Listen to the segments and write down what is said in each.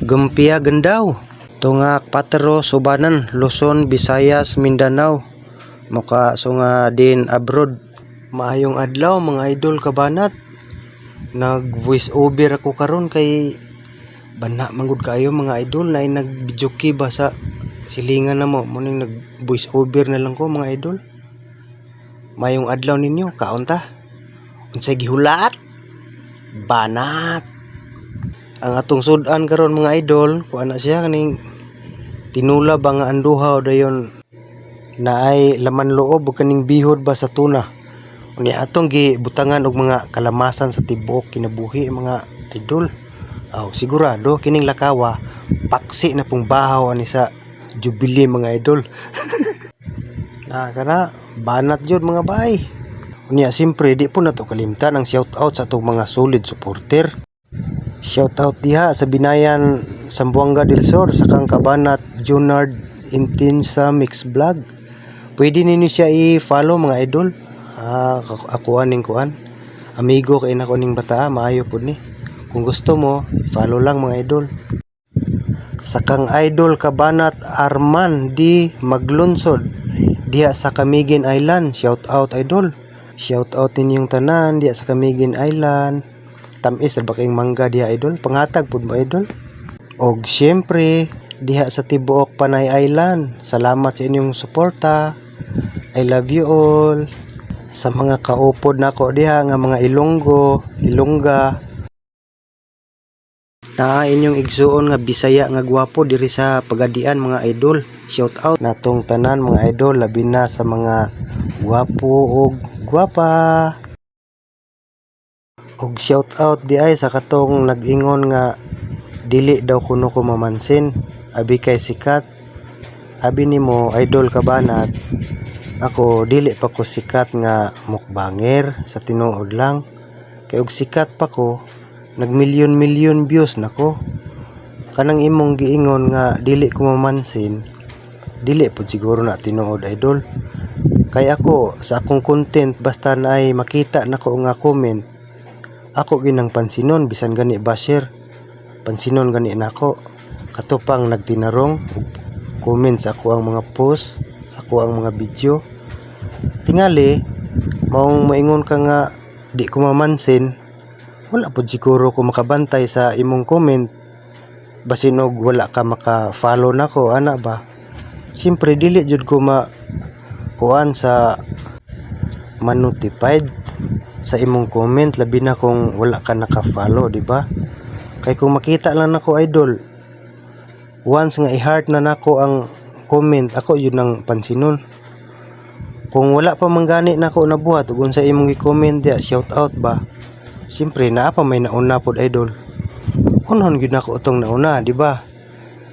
Gumpia Gendaw Tungak Patero Subanan Luzon Visayas Mindanao. Muka sunga din abroad. Maayong adlaw mga idol kabanat Nag voice over ako karon kay Bana manggod kayo mga idol na nag video key ba sa silingan na mo? Muning nag voice over na lang ko mga idol. Mayong adlaw ninyo kaunta Unsay gihulat? Banat ang atong sudan karon mga idol kuha na siya kaning tinula ba nga anduha o dayon? Na ay laman loob o kaning bihod ba sa tuna? Unya atong gibutangan og mga kalamasan sa tibuok kinabuhi mga idol. Aw sigurado kining lakawa paksi na pong bahaw ani sa jubilee mga idol. Na kana banat jud mga bay. Unya simpre di po nato kalimtan ang shout out sa atong mga solid supporter Shoutout diha sa Binayan Sambuanga del Sur sa kang kabanat Junard Intinsa Mix Vlog. Pwede ninyo siya i-follow mga idol. Ah, ako aning kuan. Amigo kay nako ning bata, maayo pud ni. Kung gusto mo, follow lang mga idol. Sa kang idol kabanat Arman di Maglunsod diha sa Camiguin Island. Shout out idol. Shout out ninyong tanan diha sa Camiguin Island tamis ra ba mangga diha idol? Pangatag pud mo idol? Og syempre diha sa tibuok Panay Island salamat sa inyong suporta. I love you all. Sa mga kaupod nako diha nga mga Ilonggo Ilongga. Na inyong igsuon nga Bisaya nga gwapo diri sa Pagadian mga idol. Shout out natong tanan mga idol. Labi na sa mga gwapo og gwapa og shout out di ay sa katong nag-ingon nga dili daw kuno ko mamansin. Abi kay sikat. Abi nimo idol ka banat ako dili pa ko sikat nga mukbanger sa tinuod lang? Kay og sikat pa ko nag milyon milyon views nako kanang imong giingon nga dili ko mamansin dili pud siguro na tinuod idol. Kay ako sa akong content basta na ay makita nako nga comment ako ginang pansinon bisan gani basher. Pansinon gani nako. Katupang nagtinarong ug comment sa ako ang mga post ako ang mga video. Tingali maong maingon ka nga di ko mamansin. Wala pod siguro ko makabantay sa imong comment. Basin og wala ka maka-follow nako ana ba? Siyempre dili jud ko ma kuan sa man-notified sa imong comment labi na kung wala ka naka-follow di ba? Kay kung makita lang nako idol once nga i-heart na nako ang comment ako yun ang pansinon kung wala pa manggani nako nabuhat ug unsa imong i-comment dia shout out ba? Siyempre naa pa may nauna pod idol. Unhon gyud nako utong nauna di ba?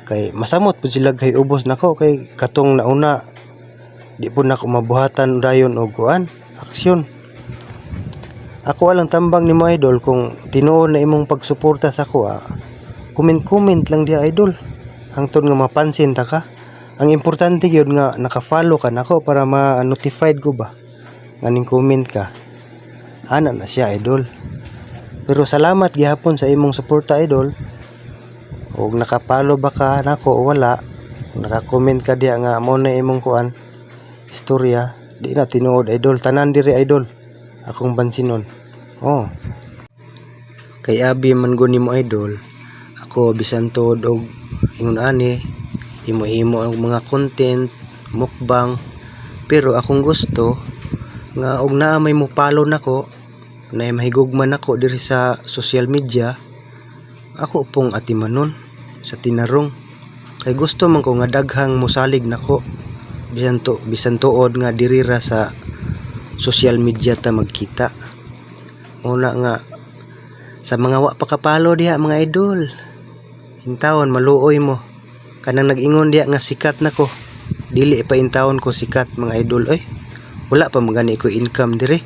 Kay masamot pud sila kay ubos nako kay katong nauna di po nako mabuhatan dayon og kuan aksyon ako alang tambang ni mo idol kung tinuod na imong pagsuporta sa ako ah, comment-comment lang dia idol. Hangtod nga mapansin ta ka. Ang importante gyud nga naka-follow ka nako para ma-notified ko ba? Nganing comment ka. Ana na siya idol. Pero salamat gihapon sa imong suporta idol. Ug naka-follow ba ka nako o wala naka-comment ka diya nga mo na imong kuan istorya. Di na tinuod idol. Tanan diri idol akong bansinon oh. Kay abi man gud nimo idol. Ako bisan tuod og ingon ani himo-himo ang mga content mukbang. Pero akong gusto nga og naa may mupalo nako na mahigugman nako diri sa social media ako pong atimanon sa tinarong. Kay gusto man ko nga daghang mosalig nako. Bisan to bisan tuod nga diri ra sa social media ta magkita. Una nga sa mga wa pa kapalo diha mga idol. Intawon maluoy mo. Kanang nag-ingon diha nga sikat nako dili pa intawon ko sikat mga idol. Oy wala pa magani ko income dire.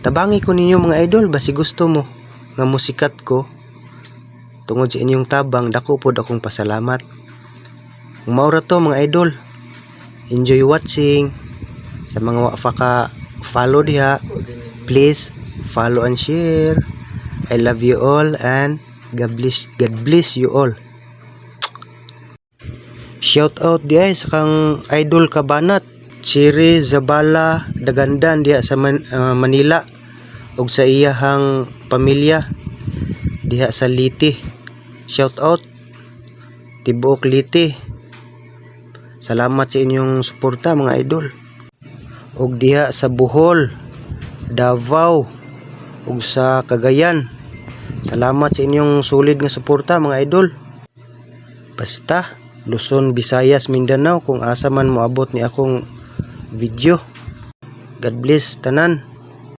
Tabangi ko ninyo mga idol basi gusto mo nga musikat ko? Tungod sa inyong tabang dako pod akong pasalamat. Maura to mga idol enjoy watching. Sa mga wa pa ka follow diha please follow and share I love you all and God bless God bless you all Shout out di ay sa kang idol kabanat. Chiri Zabala Dagandan diha sa ah, Manila ug sa iyahang pamilya diha sa Liti. Shout out Tibuok Liti. Salamat sa inyong suporta mga idol. Ug diha sa Bohol, Davao ug sa Cagayan. Salamat sa inyong sulid nga suporta mga idol. Basta Luzon, Visayas, Mindanao kung asa man moabot ni akong video. God bless tanan.